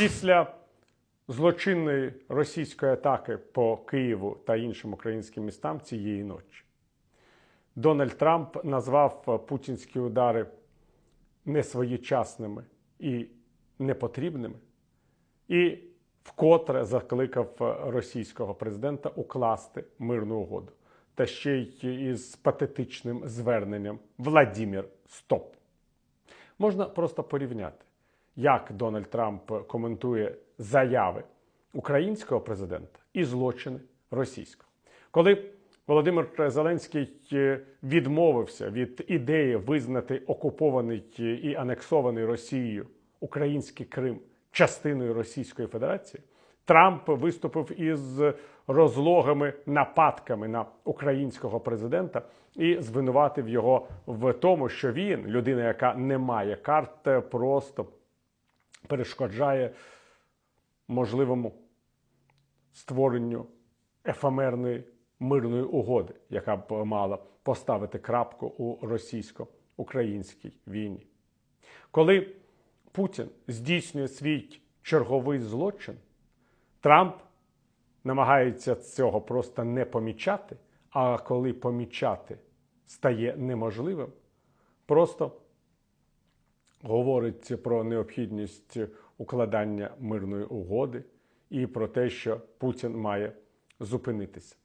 Після злочинної російської атаки по Києву та іншим українським містам цієї ночі Дональд Трамп назвав путінські удари несвоєчасними і непотрібними, і вкотре закликав російського президента укласти мирну угоду. Та ще й із патетичним зверненням Владімір Стоп. Можна просто порівняти, як Дональд Трамп коментує заяви українського президента і злочини російського. Коли Володимир Зеленський е, відмовився від ідеї визнати окупований і анексований Росією український Крим частиною Російської Федерації, Трамп виступив із розлогими нападками на українського президента і звинуватив його в тому, що він, людина, яка не має карт, просто перешкоджає можливому створенню ефемерної мирної угоди, яка б мала поставити крапку у російсько-українській війні. Коли Путін здійснює свій черговий злочин, Трамп намагається цього просто не помічати, а коли помічати стає неможливим, просто говорить про необхідність укладання мирної угоди і про те, що Путін має зупинитися.